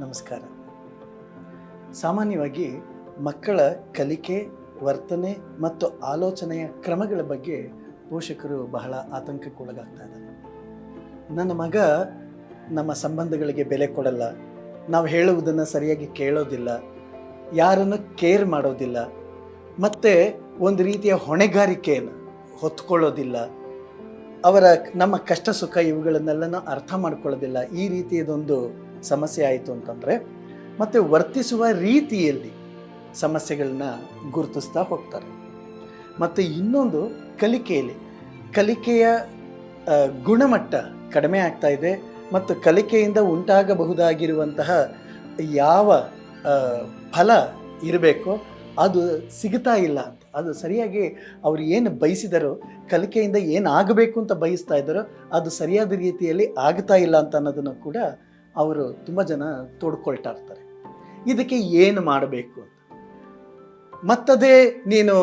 ನಮಸ್ಕಾರ. ಸಾಮಾನ್ಯವಾಗಿ ಮಕ್ಕಳ ಕಲಿಕೆ, ವರ್ತನೆ ಮತ್ತು ಆಲೋಚನೆಯ ಕ್ರಮಗಳ ಬಗ್ಗೆ ಪೋಷಕರು ಬಹಳ ಆತಂಕಕ್ಕೊಳಗಾಗ್ತಾ ಇದ್ದಾರೆ. ನನ್ನ ಮಗ ನಮ್ಮ ಸಂಬಂಧಗಳಿಗೆ ಬೆಲೆ ಕೊಡಲ್ಲ. ನಾವು ಹೇಳುವುದನ್ನು ಸರಿಯಾಗಿ ಕೇಳೋದಿಲ್ಲ. ಯಾರನ್ನು ಕೇರ್ ಮಾಡೋದಿಲ್ಲ. ಮತ್ತು ಒಂದು ರೀತಿಯ ಹೊಣೆಗಾರಿಕೆಯನ್ನು ಹೊತ್ಕೊಳ್ಳೋದಿಲ್ಲ. ಅವರ ನಮ್ಮ ಕಷ್ಟ ಸುಖ ಇವುಗಳನ್ನೆಲ್ಲ ಅರ್ಥ ಮಾಡ್ಕೊಳ್ಳೋದಿಲ್ಲ. ಈ ರೀತಿಯದೊಂದು ಸಮಸ್ಯೆ ಆಯಿತು ಅಂತಂದರೆ ಮತ್ತು ವರ್ತಿಸುವ ರೀತಿಯಲ್ಲಿ ಸಮಸ್ಯೆಗಳನ್ನ ಗುರುತಿಸ್ತಾ ಹೋಗ್ತಾರೆ. ಮತ್ತು ಇನ್ನೊಂದು ಕಲಿಕೆಯಲ್ಲಿ, ಕಲಿಕೆಯ ಗುಣಮಟ್ಟ ಕಡಿಮೆ ಆಗ್ತಾ ಇದೆ ಮತ್ತು ಕಲಿಕೆಯಿಂದ ಉಂಟಾಗಬಹುದಾಗಿರುವಂತಹ ಯಾವ ಫಲ ಇರಬೇಕೋ ಅದು ಸಿಗ್ತಾ ಇಲ್ಲ ಅಂತ. ಅದು ಸರಿಯಾಗಿ ಅವ್ರು ಏನು ಬಯಸಿದಾರೋ, ಕಲಿಕೆಯಿಂದ ಏನಾಗಬೇಕು ಅಂತ ಬಯಸ್ತಾ ಇದ್ದಾರೋ ಅದು ಸರಿಯಾದ ರೀತಿಯಲ್ಲಿ ಆಗ್ತಾ ಇಲ್ಲ ಅಂತ ಅನ್ನೋದನ್ನು ಕೂಡ ಅವರು ತುಂಬ ಜನ ತೊಡ್ಕೊಳ್ತಾ ಇರ್ತಾರೆ. ಇದಕ್ಕೆ ಏನು ಮಾಡಬೇಕು ಅಂತ? ಮತ್ತದೇ ನೀನು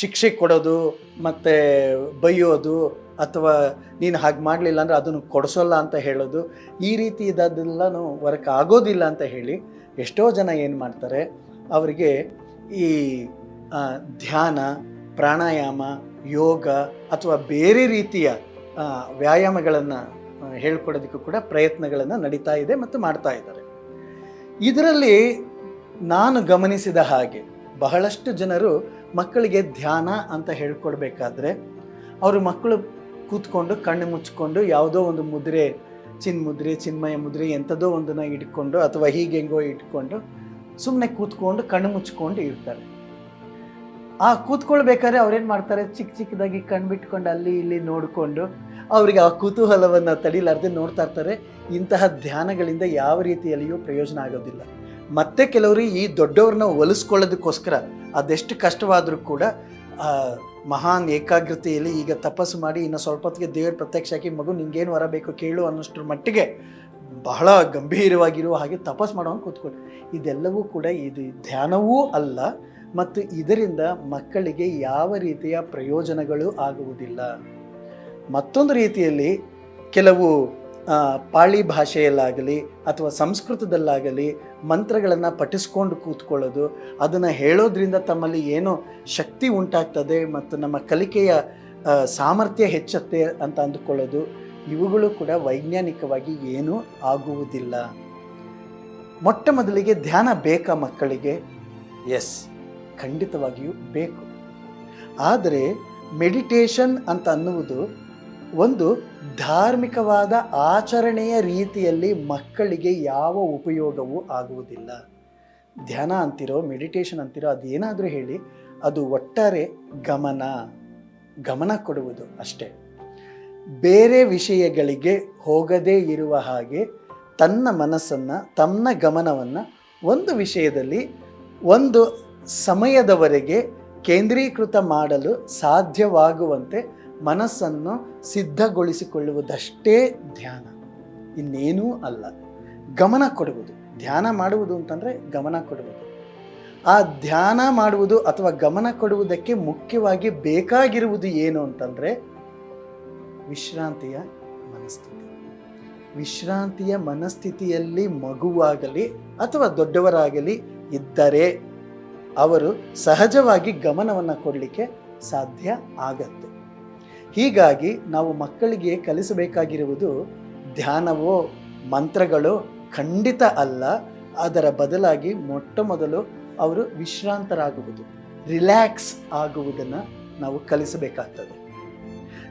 ಶಿಕ್ಷೆ ಕೊಡೋದು, ಮತ್ತು ಬೈಯೋದು, ಅಥವಾ ನೀನು ಹಾಗೆ ಮಾಡಲಿಲ್ಲ ಅಂದರೆ ಅದನ್ನು ಕೊಡಿಸೋಲ್ಲ ಅಂತ ಹೇಳೋದು, ಈ ರೀತಿ ಇದ್ದದ್ದೆಲ್ಲನೂ ವರ್ಕ್ ಆಗೋದಿಲ್ಲ ಅಂತ ಹೇಳಿ ಎಷ್ಟೋ ಜನ ಏನು ಮಾಡ್ತಾರೆ, ಅವರಿಗೆ ಈ ಧ್ಯಾನ, ಪ್ರಾಣಾಯಾಮ, ಯೋಗ, ಅಥವಾ ಬೇರೆ ರೀತಿಯ ವ್ಯಾಯಾಮಗಳನ್ನು ಹೇಳ್ಕೊಡೋದಕ್ಕೂ ಕೂಡ ಪ್ರಯತ್ನಗಳನ್ನು ನಡೀತಾ ಇದೆ ಮತ್ತು ಮಾಡ್ತಾ ಇದ್ದಾರೆ. ಇದರಲ್ಲಿ ನಾನು ಗಮನಿಸಿದ ಹಾಗೆ ಬಹಳಷ್ಟು ಜನರು ಮಕ್ಕಳಿಗೆ ಧ್ಯಾನ ಅಂತ ಹೇಳ್ಕೊಡ್ಬೇಕಾದ್ರೆ ಅವರು ಮಕ್ಕಳು ಕೂತ್ಕೊಂಡು ಕಣ್ಣು ಮುಚ್ಕೊಂಡು ಯಾವುದೋ ಒಂದು ಮುದ್ರೆ, ಚಿನ್ ಮುದ್ರೆ, ಚಿನ್ಮಯ ಮುದ್ರೆ ಎಂಥದೋ ಒಂದನ್ನು ಇಟ್ಕೊಂಡು ಅಥವಾ ಹೀಗೆ ಹೆಂಗೋ ಇಟ್ಕೊಂಡು ಸುಮ್ಮನೆ ಕೂತ್ಕೊಂಡು ಕಣ್ಣು ಮುಚ್ಕೊಂಡು ಇರ್ತಾರೆ. ಆ ಕೂತ್ಕೊಳ್ಬೇಕಾದ್ರೆ ಅವ್ರೇನು ಮಾಡ್ತಾರೆ? ಚಿಕ್ಕ ಚಿಕ್ಕದಾಗಿ ಕಣ್ಣು ಬಿಟ್ಕೊಂಡು ಅಲ್ಲಿ ಇಲ್ಲಿ ನೋಡಿಕೊಂಡು ಅವರಿಗೆ ಆ ಕುತೂಹಲವನ್ನು ತಡಿಲಾರ್ದೆ ನೋಡ್ತಾ ಇರ್ತಾರೆ. ಇಂತಹ ಧ್ಯಾನಗಳಿಂದ ಯಾವ ರೀತಿಯಲ್ಲಿಯೂ ಪ್ರಯೋಜನ ಆಗೋದಿಲ್ಲ. ಮತ್ತೆ ಕೆಲವರು ಈ ದೊಡ್ಡವ್ರನ್ನ ಒಲಿಸ್ಕೊಳ್ಳೋದಕ್ಕೋಸ್ಕರ ಅದೆಷ್ಟು ಕಷ್ಟವಾದರೂ ಕೂಡ ಮಹಾನ್ ಏಕಾಗ್ರತೆಯಲ್ಲಿ ಈಗ ತಪಸ್ಸು ಮಾಡಿ ಇನ್ನು ಸ್ವಲ್ಪ ಹೊತ್ತಿಗೆ ದೇವ್ರ ಪ್ರತ್ಯಕ್ಷ ಹಾಕಿ, ಮಗು, ನಿಂಗೇನು ವರ ಬೇಕು ಕೇಳು ಅನ್ನೋಷ್ಟ್ರ ಮಟ್ಟಿಗೆ ಬಹಳ ಗಂಭೀರವಾಗಿರುವ ಹಾಗೆ ತಪಸ್ಸು ಮಾಡೋನು ಕೂತ್ಕೊಳ್ಳಿ. ಇದೆಲ್ಲವೂ ಕೂಡ ಇದು ಧ್ಯಾನವೂ ಅಲ್ಲ, ಮತ್ತು ಇದರಿಂದ ಮಕ್ಕಳಿಗೆ ಯಾವ ರೀತಿಯ ಪ್ರಯೋಜನಗಳು ಆಗುವುದಿಲ್ಲ. ಮತ್ತೊಂದು ರೀತಿಯಲ್ಲಿ ಕೆಲವು ಪಾಳಿ ಭಾಷೆಯಲ್ಲಾಗಲಿ ಅಥವಾ ಸಂಸ್ಕೃತದಲ್ಲಾಗಲಿ ಮಂತ್ರಗಳನ್ನು ಪಠಿಸ್ಕೊಂಡು ಕೂತ್ಕೊಳ್ಳೋದು, ಅದನ್ನು ಹೇಳೋದ್ರಿಂದ ತಮ್ಮಲ್ಲಿ ಏನೋ ಶಕ್ತಿ ಉಂಟಾಗ್ತದೆ ಮತ್ತು ನಮ್ಮ ಕಲಿಕೆಯ ಸಾಮರ್ಥ್ಯ ಹೆಚ್ಚುತ್ತೆ ಅಂತ ಅಂದುಕೊಳ್ಳೋದು, ಇವುಗಳು ಕೂಡ ವೈಜ್ಞಾನಿಕವಾಗಿ ಏನೂ ಆಗುವುದಿಲ್ಲ. ಮೊಟ್ಟ ಮೊದಲಿಗೆ ಧ್ಯಾನ ಬೇಕಾ ಮಕ್ಕಳಿಗೆ? ಎಸ್ ಖಂಡಿತವಾಗಿಯೂ ಬೇಕು. ಆದರೆ ಮೆಡಿಟೇಷನ್ ಅಂತ ಅನ್ನುವುದು ಒಂದು ಧಾರ್ಮಿಕವಾದ ಆಚರಣೆಯ ರೀತಿಯಲ್ಲಿ ಮಕ್ಕಳಿಗೆ ಯಾವ ಉಪಯೋಗವೂ ಆಗುವುದಿಲ್ಲ. ಧ್ಯಾನ ಅಂತಿರೋ ಮೆಡಿಟೇಷನ್ ಅಂತಿರೋ, ಅದೇನಾದರೂ ಹೇಳಿ, ಅದು ಒಟ್ಟಾರೆ ಗಮನ ಗಮನ ಕೊಡುವುದು ಅಷ್ಟೇ. ಬೇರೆ ವಿಷಯಗಳಿಗೆ ಹೋಗದೇ ಇರುವ ಹಾಗೆ ತನ್ನ ಮನಸ್ಸನ್ನು, ತನ್ನ ಗಮನವನ್ನು ಒಂದು ವಿಷಯದಲ್ಲಿ, ಒಂದು ಸಮಯದವರೆಗೆ ಕೇಂದ್ರೀಕೃತ ಮಾಡಲು ಸಾಧ್ಯವಾಗುವಂತೆ ಮನಸ್ಸನ್ನು ಸಿದ್ಧಗೊಳಿಸಿಕೊಳ್ಳುವುದಷ್ಟೇ ಧ್ಯಾನ. ಇನ್ನೇನೂ ಅಲ್ಲ. ಗಮನ ಕೊಡುವುದು. ಧ್ಯಾನ ಮಾಡುವುದು ಅಂತಂದರೆ ಗಮನ ಕೊಡುವುದು. ಆ ಧ್ಯಾನ ಮಾಡುವುದು ಅಥವಾ ಗಮನ ಕೊಡುವುದಕ್ಕೆ ಮುಖ್ಯವಾಗಿ ಬೇಕಾಗಿರುವುದು ಏನು ಅಂತಂದರೆ ವಿಶ್ರಾಂತಿಯ ಮನಸ್ಥಿತಿ. ವಿಶ್ರಾಂತಿಯ ಮನಸ್ಥಿತಿಯಲ್ಲಿ ಮಗುವಾಗಲಿ ಅಥವಾ ದೊಡ್ಡವರಾಗಲಿ ಇದ್ದರೆ ಅವರು ಸಹಜವಾಗಿ ಗಮನವನ್ನು ಕೊಡಲಿಕ್ಕೆ ಸಾಧ್ಯ ಆಗತ್ತೆ. ಹೀಗಾಗಿ ನಾವು ಮಕ್ಕಳಿಗೆ ಕಲಿಸಬೇಕಾಗಿರುವುದು ಧ್ಯಾನವೋ, ಮಂತ್ರಗಳೋ, ಖಂಡಿತ ಅಲ್ಲ. ಅದರ ಬದಲಾಗಿ ಮೊಟ್ಟ ಮೊದಲು ಅವರು ವಿಶ್ರಾಂತರಾಗುವುದು, ರಿಲ್ಯಾಕ್ಸ್ ಆಗುವುದನ್ನು ನಾವು ಕಲಿಸಬೇಕಾಗ್ತದೆ.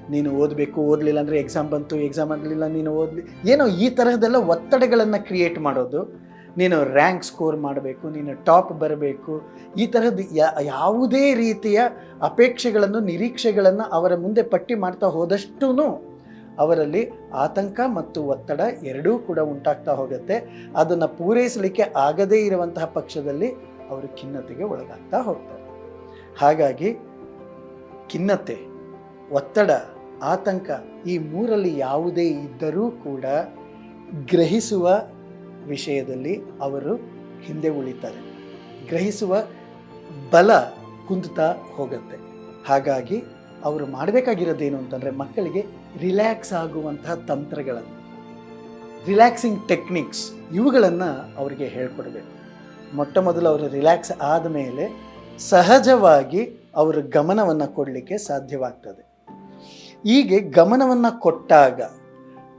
ನೀನು ಓದಬೇಕು, ಓದಲಿಲ್ಲ ಅಂದರೆ ಎಕ್ಸಾಮ್ ಬಂತು, ಎಕ್ಸಾಮ್ ಆಗಲಿಲ್ಲ, ನೀನು ಓದಲಿ, ಏನೋ ಈ ತರಹದೆಲ್ಲ ಒತ್ತಡಗಳನ್ನು ಕ್ರಿಯೇಟ್ ಮಾಡೋದು ನೀನು ರ್ಯಾಂಕ್ ಸ್ಕೋರ್ ಮಾಡಬೇಕು, ನೀನು ಟಾಪ್ ಬರಬೇಕು, ಈ ಥರದ ಯಾವುದೇ ರೀತಿಯ ಅಪೇಕ್ಷೆಗಳನ್ನು, ನಿರೀಕ್ಷೆಗಳನ್ನು ಅವರ ಮುಂದೆ ಪಟ್ಟಿ ಮಾಡ್ತಾ ಹೋದಷ್ಟೂ ಅವರಲ್ಲಿ ಆತಂಕ ಮತ್ತು ಒತ್ತಡ ಎರಡೂ ಕೂಡ ಉಂಟಾಗ್ತಾ ಹೋಗುತ್ತೆ. ಅದನ್ನು ಪೂರೈಸಲಿಕ್ಕೆ ಆಗದೇ ಇರುವಂತಹ ಪಕ್ಷದಲ್ಲಿ ಅವರು ಖಿನ್ನತೆಗೆ ಒಳಗಾಗ್ತಾ ಹೋಗ್ತಾರೆ. ಹಾಗಾಗಿ ಖಿನ್ನತೆ, ಒತ್ತಡ, ಆತಂಕ ಈ ಮೂರಲ್ಲಿ ಯಾವುದೇ ಇದ್ದರೂ ಕೂಡ ಗ್ರಹಿಸುವ ವಿಷಯದಲ್ಲಿ ಅವರು ಹಿಂದೆ ಉಳಿತಾರೆ. ಗ್ರಹಿಸುವ ಬಲ ಕುಂದುತ್ತಾ ಹೋಗುತ್ತೆ. ಹಾಗಾಗಿ ಅವರು ಮಾಡಬೇಕಾಗಿರೋದೇನು ಅಂತಂದರೆ ಮಕ್ಕಳಿಗೆ ರಿಲ್ಯಾಕ್ಸ್ ಆಗುವಂತಹ ತಂತ್ರಗಳನ್ನು, ರಿಲ್ಯಾಕ್ಸಿಂಗ್ ಟೆಕ್ನಿಕ್ಸ್ ಇವುಗಳನ್ನು ಅವರಿಗೆ ಹೇಳ್ಕೊಡ್ಬೇಕು. ಮೊಟ್ಟ ಮೊದಲು ಅವರು ರಿಲ್ಯಾಕ್ಸ್ ಆದಮೇಲೆ ಸಹಜವಾಗಿ ಅವರು ಗಮನವನ್ನು ಕೊಡಲಿಕ್ಕೆ ಸಾಧ್ಯವಾಗ್ತದೆ. ಹೀಗೆ ಗಮನವನ್ನು ಕೊಟ್ಟಾಗ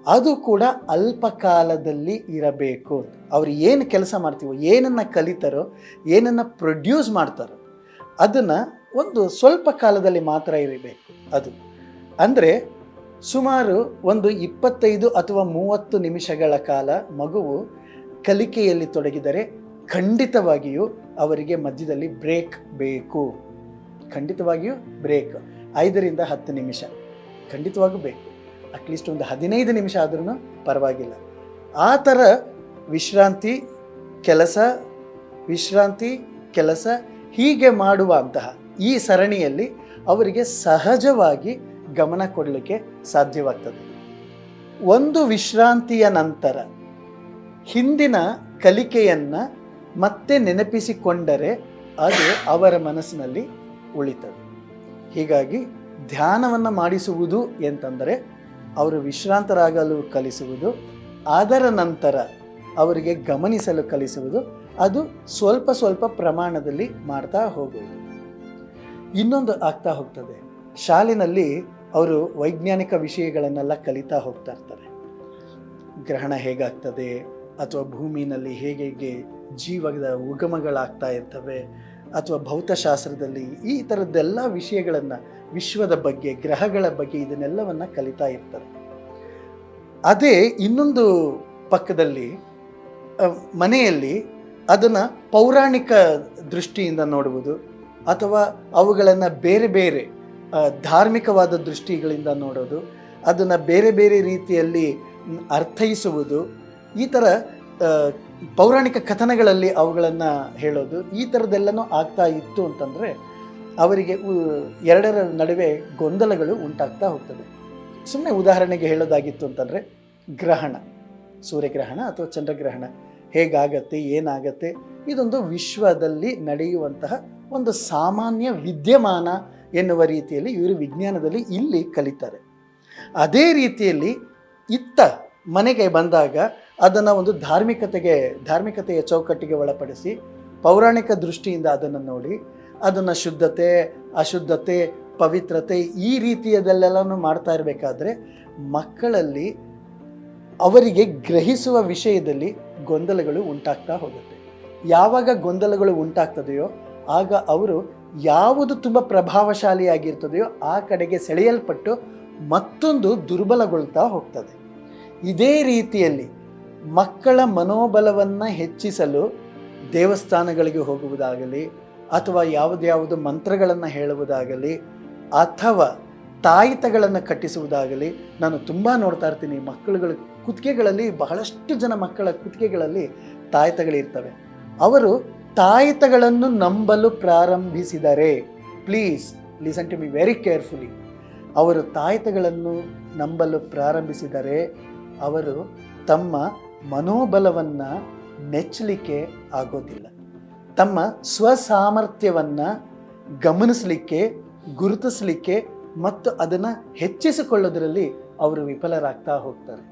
ಅದು ಕೂಡ ಅಲ್ಪಕಾಲದಲ್ಲಿ ಇರಬೇಕು. ಅವ್ರು ಏನು ಕೆಲಸ ಮಾಡ್ತೀವೋ, ಏನನ್ನು ಕಲಿತಾರೋ, ಏನನ್ನು ಪ್ರೊಡ್ಯೂಸ್ ಮಾಡ್ತಾರೋ, ಅದನ್ನು ಒಂದು ಸ್ವಲ್ಪ ಕಾಲದಲ್ಲಿ ಮಾತ್ರ ಇರಬೇಕು ಅದು. ಅಂದರೆ ಸುಮಾರು ಒಂದು ಇಪ್ಪತ್ತೈದು ಅಥವಾ ಮೂವತ್ತು ನಿಮಿಷಗಳ ಕಾಲ ಮಗುವು ಕಲಿಕೆಯಲ್ಲಿ ತೊಡಗಿದರೆ ಖಂಡಿತವಾಗಿಯೂ ಅವರಿಗೆ ಮಧ್ಯದಲ್ಲಿ ಬ್ರೇಕ್ ಬೇಕು. ಖಂಡಿತವಾಗಿಯೂ ಬ್ರೇಕ್. ಐದರಿಂದ ಹತ್ತು ನಿಮಿಷ. ಖಂಡಿತವಾಗೂ ಬೇಕು. ಅಟ್ಲೀಸ್ಟ್ ಒಂದು ಹದಿನೈದು ನಿಮಿಷ ಆದ್ರೂ ಪರವಾಗಿಲ್ಲ. ಆ ಥರ ವಿಶ್ರಾಂತಿ, ಕೆಲಸ ವಿಶ್ರಾಂತಿ, ಕೆಲಸ ಹೀಗೆ ಮಾಡುವಂತಹ ಈ ಸರಣಿಯಲ್ಲಿ ಅವರಿಗೆ ಸಹಜವಾಗಿ ಗಮನ ಕೊಡಲಿಕ್ಕೆ ಸಾಧ್ಯವಾಗ್ತದೆ. ಒಂದು ವಿಶ್ರಾಂತಿಯ ನಂತರ ಹಿಂದಿನ ಕಲಿಕೆಯನ್ನು ಮತ್ತೆ ನೆನಪಿಸಿಕೊಂಡರೆ ಅದು ಅವರ ಮನಸ್ಸಿನಲ್ಲಿ ಉಳಿತದೆ. ಹೀಗಾಗಿ ಧ್ಯಾನವನ್ನು ಮಾಡಿಸುವುದು ಎಂತಂದರೆ ಅವರು ವಿಶ್ರಾಂತರಾಗಲು ಕಲಿಸುವುದು, ಅದರ ನಂತರ ಅವರಿಗೆ ಗಮನಿಸಲು ಕಲಿಸುವುದು, ಅದು ಸ್ವಲ್ಪ ಸ್ವಲ್ಪ ಪ್ರಮಾಣದಲ್ಲಿ ಮಾಡ್ತಾ ಹೋಗುವುದು. ಇನ್ನೊಂದು ಆಗ್ತಾ ಹೋಗ್ತದೆ. ಶಾಲಿನಲ್ಲಿ ಅವರು ವೈಜ್ಞಾನಿಕ ವಿಷಯಗಳನ್ನೆಲ್ಲ ಕಲಿತಾ ಹೋಗ್ತಾ ಇರ್ತಾರೆ. ಗ್ರಹಣ ಹೇಗಾಗ್ತದೆ ಅಥವಾ ಭೂಮಿನಲ್ಲಿ ಹೇಗೆ ಹೇಗೆ ಜೀವದ ಉಗಮಗಳಾಗ್ತಾ ಇರ್ತವೆ ಅಥವಾ ಭೌತಶಾಸ್ತ್ರದಲ್ಲಿ ಈ ಥರದ್ದೆಲ್ಲ ವಿಷಯಗಳನ್ನು ವಿಶ್ವದ ಬಗ್ಗೆ, ಗ್ರಹಗಳ ಬಗ್ಗೆ ಇದನ್ನೆಲ್ಲವನ್ನು ಕಲಿತಾ ಇರ್ತಾರೆ. ಅದೇ ಇನ್ನೊಂದು ಪಕ್ಕದಲ್ಲಿ ಮನೆಯಲ್ಲಿ ಅದನ್ನು ಪೌರಾಣಿಕ ದೃಷ್ಟಿಯಿಂದ ನೋಡುವುದು ಅಥವಾ ಅವುಗಳನ್ನು ಬೇರೆ ಬೇರೆ ಧಾರ್ಮಿಕವಾದ ದೃಷ್ಟಿಗಳಿಂದ ನೋಡೋದು, ಅದನ್ನು ಬೇರೆ ಬೇರೆ ರೀತಿಯಲ್ಲಿ ಅರ್ಥೈಸುವುದು, ಈ ಥರ ಪೌರಾಣಿಕ ಕಥನಗಳಲ್ಲಿ ಅವುಗಳನ್ನು ಹೇಳೋದು, ಈ ಥರದ್ದೆಲ್ಲನೂ ಆಗ್ತಾ ಇತ್ತು ಅಂತಂದರೆ ಅವರಿಗೆ ಎರಡರ ನಡುವೆ ಗೊಂದಲಗಳು ಉಂಟಾಗ್ತಾ ಹೋಗ್ತದೆ. ಸುಮ್ಮನೆ ಉದಾಹರಣೆಗೆ ಹೇಳೋದಾಗಿತ್ತು ಅಂತಂದರೆ, ಗ್ರಹಣ, ಸೂರ್ಯಗ್ರಹಣ ಅಥವಾ ಚಂದ್ರಗ್ರಹಣ. ಹೇಗಾಗತ್ತೆ, ಏನಾಗತ್ತೆ, ಇದೊಂದು ವಿಶ್ವದಲ್ಲಿ ನಡೆಯುವಂತಹ ಒಂದು ಸಾಮಾನ್ಯ ವಿದ್ಯಮಾನ ಎನ್ನುವ ರೀತಿಯಲ್ಲಿ ಇವರು ವಿಜ್ಞಾನದಲ್ಲಿ ಇಲ್ಲಿ ಕಲಿತಾರೆ. ಅದೇ ರೀತಿಯಲ್ಲಿ ಇತ್ತ ಮನೆಗೆ ಬಂದಾಗ ಅದನ್ನು ಒಂದು ಧಾರ್ಮಿಕತೆಗೆ, ಧಾರ್ಮಿಕತೆಯ ಚೌಕಟ್ಟಿಗೆ ಒಳಪಡಿಸಿ ಪೌರಾಣಿಕ ದೃಷ್ಟಿಯಿಂದ ಅದನ್ನು ನೋಡಿ ಅದನ್ನು ಶುದ್ಧತೆ, ಅಶುದ್ಧತೆ, ಪವಿತ್ರತೆ ಈ ರೀತಿಯದಲ್ಲೆಲ್ಲನೂ ಮಾಡ್ತಾ ಇರಬೇಕಾದ್ರೆ ಮಕ್ಕಳಲ್ಲಿ ಅವರಿಗೆ ಗ್ರಹಿಸುವ ವಿಷಯದಲ್ಲಿ ಗೊಂದಲಗಳು ಉಂಟಾಗ್ತಾ ಹೋಗುತ್ತೆ. ಯಾವಾಗ ಗೊಂದಲಗಳು ಉಂಟಾಗ್ತದೆಯೋ ಆಗ ಅವರು ಯಾವುದು ತುಂಬ ಪ್ರಭಾವಶಾಲಿಯಾಗಿರ್ತದೆಯೋ ಆ ಕಡೆಗೆ ಸೆಳೆಯಲ್ಪಟ್ಟು ಮತ್ತೊಂದು ದುರ್ಬಲಗೊಳ್ತಾ ಹೋಗ್ತದೆ. ಇದೇ ರೀತಿಯಲ್ಲಿ ಮಕ್ಕಳ ಮನೋಬಲವನ್ನು ಹೆಚ್ಚಿಸಲು ದೇವಸ್ಥಾನಗಳಿಗೆ ಹೋಗುವುದಾಗಲಿ ಅಥವಾ ಯಾವುದ್ಯಾವುದು ಮಂತ್ರಗಳನ್ನು ಹೇಳುವುದಾಗಲಿ ಅಥವಾ ತಾಯಿತಗಳನ್ನು ಕಟ್ಟಿಸುವುದಾಗಲಿ ನಾನು ತುಂಬ ನೋಡ್ತಾ ಇರ್ತೀನಿ. ಮಕ್ಕಳುಗಳ ಕುತ್ತಿಗೆಗಳಲ್ಲಿ ಬಹಳಷ್ಟು ಜನ ಮಕ್ಕಳ ಕುತ್ತಿಗೆಗಳಲ್ಲಿ ತಾಯಿತಗಳಿರ್ತವೆ. ಅವರು ತಾಯಿತಗಳನ್ನು ನಂಬಲು ಪ್ರಾರಂಭಿಸಿದರೆ please listen to me very carefully ಅವರು ತಾಯಿತಗಳನ್ನು ನಂಬಲು ಪ್ರಾರಂಭಿಸಿದರೆ, ಅವರು ತಮ್ಮ ಮನೋಬಲವನ್ನು ಮೆಚ್ಚಲಿಕ್ಕೆ ಆಗೋದಿಲ್ಲ. ತಮ್ಮ ಸ್ವಸಾಮರ್ಥ್ಯವನ್ನು ಗಮನಿಸಲಿಕ್ಕೆ, ಗುರುತಿಸಲಿಕ್ಕೆ ಮತ್ತು ಅದನ್ನು ಹೆಚ್ಚಿಸಿಕೊಳ್ಳೋದರಲ್ಲಿ ಅವರು ವಿಫಲರಾಗ್ತಾ ಹೋಗ್ತಾರೆ.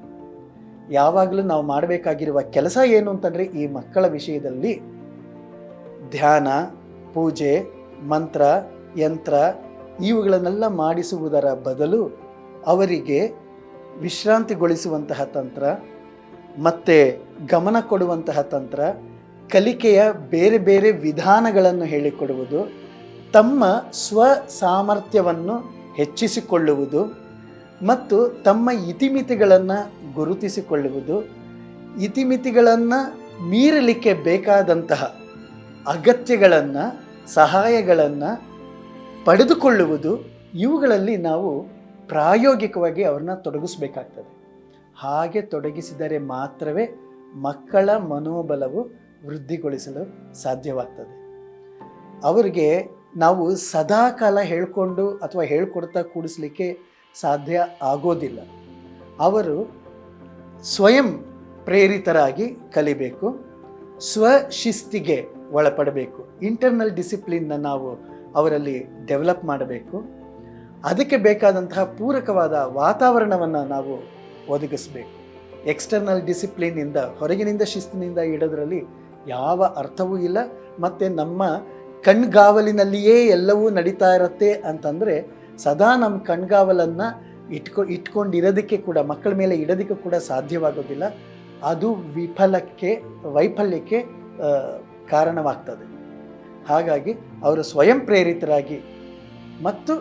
ಯಾವಾಗಲೂ ನಾವು ಮಾಡಬೇಕಾಗಿರುವ ಕೆಲಸ ಏನು ಅಂತಂದರೆ ಈ ಮಕ್ಕಳ ವಿಷಯದಲ್ಲಿ ಧ್ಯಾನ, ಪೂಜೆ, ಮಂತ್ರ, ಯಂತ್ರ ಇವುಗಳನ್ನೆಲ್ಲ ಮಾಡಿಸುವುದರ ಬದಲು ಅವರಿಗೆ ವಿಶ್ರಾಂತಿಗೊಳಿಸುವಂತಹ ತಂತ್ರ, ಮತ್ತು ಗಮನ ಕೊಡುವಂತಹ ತಂತ್ರ ಕಲಿಕೆಯ ಬೇರೆ ಬೇರೆ ವಿಧಾನಗಳನ್ನು ಹೇಳಿಕೊಡುವುದು, ತಮ್ಮ ಸ್ವ ಸಾಮರ್ಥ್ಯವನ್ನು ಹೆಚ್ಚಿಸಿಕೊಳ್ಳುವುದು ಮತ್ತು ತಮ್ಮ ಇತಿಮಿತಿಗಳನ್ನು ಗುರುತಿಸಿಕೊಳ್ಳುವುದು, ಇತಿಮಿತಿಗಳನ್ನು ಮೀರಲಿಕ್ಕೆ ಬೇಕಾದಂತಹ ಅಗತ್ಯಗಳನ್ನು, ಸಹಾಯಗಳನ್ನು ಪಡೆದುಕೊಳ್ಳುವುದು ಇವುಗಳಲ್ಲಿ ನಾವು ಪ್ರಾಯೋಗಿಕವಾಗಿ ಅವ್ರನ್ನ ತೊಡಗಿಸ್ಬೇಕಾಗ್ತದೆ. ಹಾಗೆ ತೊಡಗಿಸಿದರೆ ಮಾತ್ರವೇ ಮಕ್ಕಳ ಮನೋಬಲವು ವೃದ್ಧಿಗೊಳಿಸಲು ಸಾಧ್ಯವಾಗ್ತದೆ. ಅವರಿಗೆ ನಾವು ಸದಾಕಾಲ ಹೇಳಿಕೊಂಡು ಅಥವಾ ಹೇಳ್ಕೊಡ್ತಾ ಕೂಡಿಸ್ಲಿಕ್ಕೆ ಸಾಧ್ಯ ಆಗೋದಿಲ್ಲ. ಅವರು ಸ್ವಯಂ ಪ್ರೇರಿತರಾಗಿ ಕಲಿಬೇಕು, ಸ್ವಶಿಸ್ತಿಗೆ ಒಳಪಡಬೇಕು. ಇಂಟರ್ನಲ್ ಡಿಸಿಪ್ಲಿನ್ನ ನಾವು ಅವರಲ್ಲಿ ಡೆವಲಪ್ ಮಾಡಬೇಕು. ಅದಕ್ಕೆ ಬೇಕಾದಂತಹ ಪೂರಕವಾದ ವಾತಾವರಣವನ್ನು ನಾವು ಒದಗಿಸಬೇಕು. ಎಕ್ಸ್ಟರ್ನಲ್ ಡಿಸಿಪ್ಲಿನಿಂದ ಹೊರಗಿನಿಂದ ಶಿಸ್ತಿನಿಂದ ಇಡೋದ್ರಲ್ಲಿ ಯಾವ ಅರ್ಥವೂ ಇಲ್ಲ. ಮತ್ತು ನಮ್ಮ ಕಣ್ಗಾವಲಿನಲ್ಲಿಯೇ ಎಲ್ಲವೂ ನಡೀತಾ ಇರತ್ತೆ ಅಂತಂದರೆ ಸದಾ ನಮ್ಮ ಕಣ್ಗಾವಲನ್ನು ಇಟ್ಕೊ, ಇಟ್ಕೊಂಡಿರೋದಕ್ಕೆ ಕೂಡ, ಮಕ್ಕಳ ಮೇಲೆ ಇಡೋದಕ್ಕೆ ಕೂಡ ಸಾಧ್ಯವಾಗೋದಿಲ್ಲ. ಅದು ವಿಫಲಕ್ಕೆ, ವೈಫಲ್ಯಕ್ಕೆ ಕಾರಣವಾಗ್ತದೆ. ಹಾಗಾಗಿ ಅವರು ಸ್ವಯಂ ಪ್ರೇರಿತರಾಗಿ ಮತ್ತು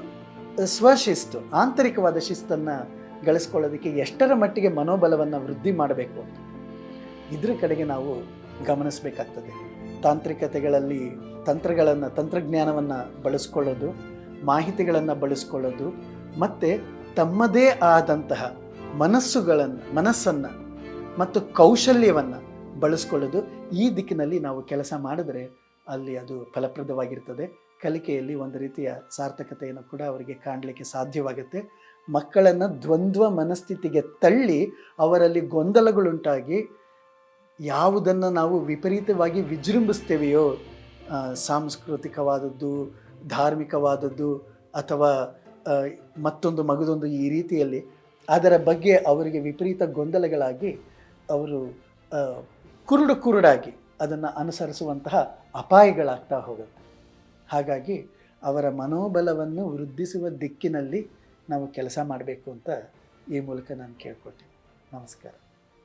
ಸ್ವಶಿಸ್ತು, ಆಂತರಿಕವಾದ ಶಿಸ್ತನ್ನು ಗಳಿಸ್ಕೊಳ್ಳೋದಕ್ಕೆ ಎಷ್ಟರ ಮಟ್ಟಿಗೆ ಮನೋಬಲವನ್ನು ವೃದ್ಧಿ ಮಾಡಬೇಕು ಅಂತ. ಇದ್ರ ಕಡೆಗೆ ನಾವು ಗಮನಿಸಬೇಕಾಗ್ತದೆ. ತಾಂತ್ರಿಕತೆಗಳಲ್ಲಿ ತಂತ್ರಗಳನ್ನು, ತಂತ್ರಜ್ಞಾನವನ್ನು ಬಳಸ್ಕೊಳ್ಳೋದು, ಮಾಹಿತಿಗಳನ್ನು ಬಳಸ್ಕೊಳ್ಳೋದು, ಮತ್ತು ತಮ್ಮದೇ ಆದಂತಹ ಮನಸ್ಸುಗಳನ್ನು, ಮನಸ್ಸನ್ನು ಮತ್ತು ಕೌಶಲ್ಯವನ್ನು ಬಳಸ್ಕೊಳ್ಳೋದು ಈ ದಿಕ್ಕಿನಲ್ಲಿ ನಾವು ಕೆಲಸ ಮಾಡಿದ್ರೆ ಅಲ್ಲಿ ಅದು ಫಲಪ್ರದವಾಗಿರ್ತದೆ. ಕಲಿಕೆಯಲ್ಲಿ ಒಂದು ರೀತಿಯ ಸಾರ್ಥಕತೆಯನ್ನು ಕೂಡ ಅವರಿಗೆ ಕಾಣಲಿಕ್ಕೆ ಸಾಧ್ಯವಾಗುತ್ತೆ. ಮಕ್ಕಳನ್ನು ದ್ವಂದ್ವ ಮನಸ್ಥಿತಿಗೆ ತಳ್ಳಿ ಅವರಲ್ಲಿ ಗೊಂದಲಗಳುಂಟಾಗಿ ಯಾವುದನ್ನು ನಾವು ವಿಪರೀತವಾಗಿ ವಿಜೃಂಭಿಸ್ತೇವೆಯೋ ಸಾಂಸ್ಕೃತಿಕವಾದದ್ದು, ಧಾರ್ಮಿಕವಾದದ್ದು ಅಥವಾ ಮತ್ತೊಂದು ಮಗದೊಂದು ಈ ರೀತಿಯಲ್ಲಿ, ಅದರ ಬಗ್ಗೆ ಅವರಿಗೆ ವಿಪರೀತ ಗೊಂದಲಗಳಾಗಿ ಅವರು ಕುರುಡು ಕುರುಡಾಗಿ ಅದನ್ನು ಅನುಸರಿಸುವಂತಹ ಅಪಾಯಗಳಾಗ್ತಾ ಹೋಗುತ್ತೆ. ಹಾಗಾಗಿ ಅವರ ಮನೋಬಲವನ್ನು ವೃದ್ಧಿಸುವ ದಿಕ್ಕಿನಲ್ಲಿ ನಾವು ಕೆಲಸ ಮಾಡಬೇಕು ಅಂತ ಈ ಮೂಲಕ ನಾನು ಕೇಳ್ಕೊಟ್ಟೆ ನಮಸ್ಕಾರ.